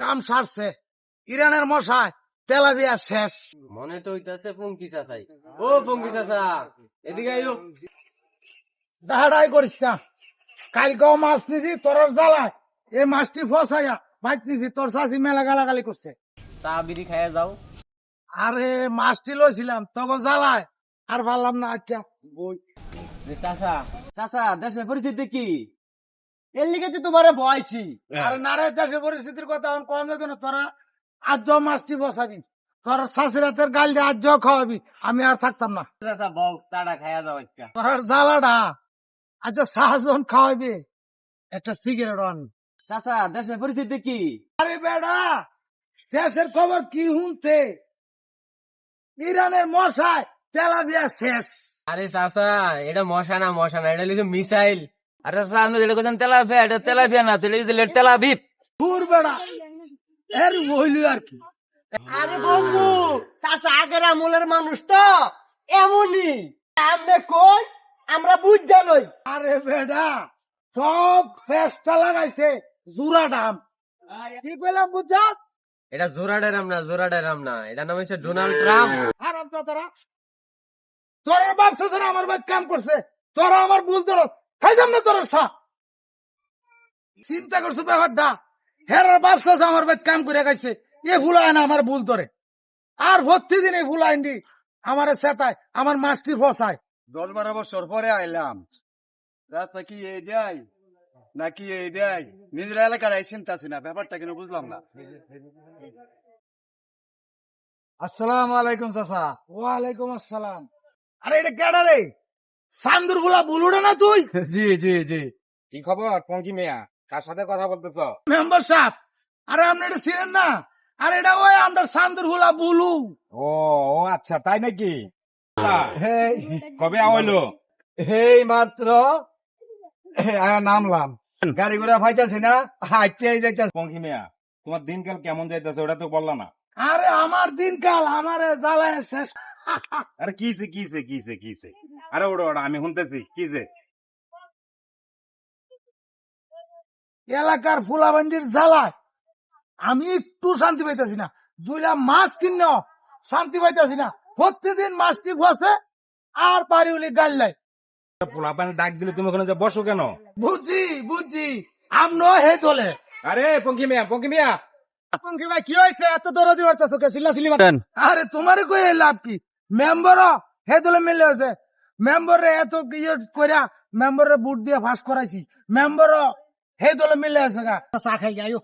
কাম সারছে। ইরানের মশায় তেলাবিয়া শেষ। মনে তো হইতাছে পঙ্কি চাচাই। ও পঙ্কি চাচা এদিকে আইলো দাহাড়াই করিস না। কালকেও মাছ নিছি তোর জ্বালায়। এই মাছটি ফসাইয়া ভাইত নিছি তোর চাষি মেলা গালাগালি করছে। চা বিড়ি খাইয়া যাও। আরে মাছটি লইছিলাম তখন জ্বালায়। আর ভাবলাম না আচ্ছা। বই। চাচা চাচা দেশের পরিস্থিতি কি? এর লিগে তো তোমারে বয়সি আর নারে দেশের পরিস্থিতির কথা এখন কম যেত না তোরা আজ মাছটি বসাবি। তোর শাশুড়াতের গালটি আজ খাওয়াবি। আমি আর থাকতাম না। বউ চাটা খাইয়া যাও তোর জ্বালাটা আচ্ছা শাহজন খাওয়াবি একটা সিগারেট আন। চাচা দেশের পরিস্থিতি কি? আরে বেড়া দেশের খবর কি শুনতে ইরানের মশায় তেলাবিয়া শেষ। আরে চাচা এটা মশা না মশা না এটা লিখে মিসাইল। আরে চাচা যেটা কোথাও তেলাপিয়া এটা তেলাপিয়া না তুই লিখে তেলাভিপ দূর বেড়া এর হইল আর কি। আরে বন্ধু চাচা আগের আমলের মানুষ তো এমনই। আপনি কই? আমরা বুঝ জানই আরে বেড়া সব ফেসটা লাগাইছে জুরা দাম কি কইলাম এটা জোরা ডেরাম না জোরা ডেরাম না এটা নাম হচ্ছে ডোনাল্ড ট্রাম্প। হারাম তোরা। তোর আমার ভাই কাম করছে তোরা আমার ভুল ধর খাইতাম না তোর সা। চিন্তা করছ ব্যাপারটা? হেরার আমার কাম করে গেছে এ ভুল হয় না আমার ভুল ধরে আর এই ভুল আইনি আমার সেতায় আমার মাছটি ফসায়। দশ বারো বছর পরে আইলাম। রাস্তা কি নাকি নিজের এলাকার এই চিন্তা না ব্যাপারটা কেন বুঝলাম না? আসসালামু আলাইকুম চাচা। ওয়ালাইকুম আসসালাম। আরে এটা কেডা রে? সান্দুরগুলা না তুই? জি জি জি। কি খবর? পঙ্কি মিয়া কার সাথে কথা বলতেছ? মেম্বার সাহেব আরে আপনি এটা ছিলেন না? আরে এটা ওই আমরা সান্দুরগুলা বুলু। ও ও আচ্ছা তাই নাকি? কবে হেই মাত্র নামলাম। গাড়ি ঘোড়া ফাইতাছি না হাইটে যাইতাছি। পঙ্কি মিয়া তোমার দিনকাল কেমন যাইতেছে ওটা তো বললা না। আরে আমার দিনকাল আমার জ্বালায় শেষ। আরে কিছে কিছে কিছে কিছে আরে ওটা ওটা আমি শুনতেছি কিছে এলাকার ফুলাবান্ডির জ্বালায় আমি একটু শান্তি পাইতেছি না। দুইলা মাছ কিন্ন শান্তি পাইতেছি না। প্রত্যেকদিন মাছটি ফসে আর পারি উলি গাল্লাই পোলা ডাক দিলে তুমি ওখানে যে বসো কেন? বুঝছি বুঝছি আমনো হে তোলে আরে পঙ্কি মিয়া পঙ্কি মিয়া। পঙ্কি ভাই কি হয়েছে এত দরদি বাড়তেছো কে? চিল্লা চিল্লি আরে তোমারে কই লাভ কি? মেম্বার হে মিলে হয়েছে। মেম্বার এত ইয়ে কইরা মেম্বার বুট দিয়ে ফাঁস করাইছি। মেম্বার হে দলে মিলে আছে চা খাই যাইও।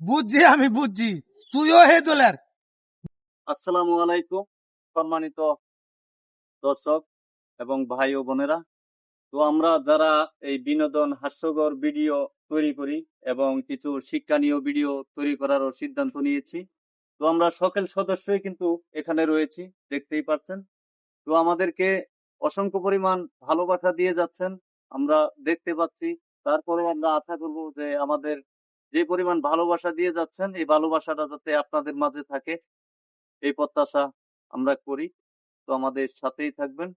বুঝছি, আমি বুঝছি। তুইও হে দলের আসসালামু আলাইকুম, সম্মানিত দর্শক এবং ভাই ও বোনেরা। তো আমরা যারা এই বিনোদন হাস্যকর ভিডিও তৈরি করি এবং কিছু শিক্ষণীয় ভিডিও তৈরি করারও সিদ্ধান্ত নিয়েছি তো আমরা সকল সদস্যই কিন্তু এখানে রয়েছি, দেখতেই পাচ্ছেন। তো আমাদেরকে অসংখ্য পরিমাণ ভালোবাসা দিয়ে যাচ্ছেন, আমরা দেখতে পাচ্ছি। তারপরে আমরা আশা করব যে আমাদের যে পরিমাণ ভালোবাসা দিয়ে যাচ্ছেন, এই ভালোবাসাটা যাতে আপনাদের মাঝে থাকে, এই প্রত্যাশা আমরা করি। তো আমাদের সাথেই থাকবেন।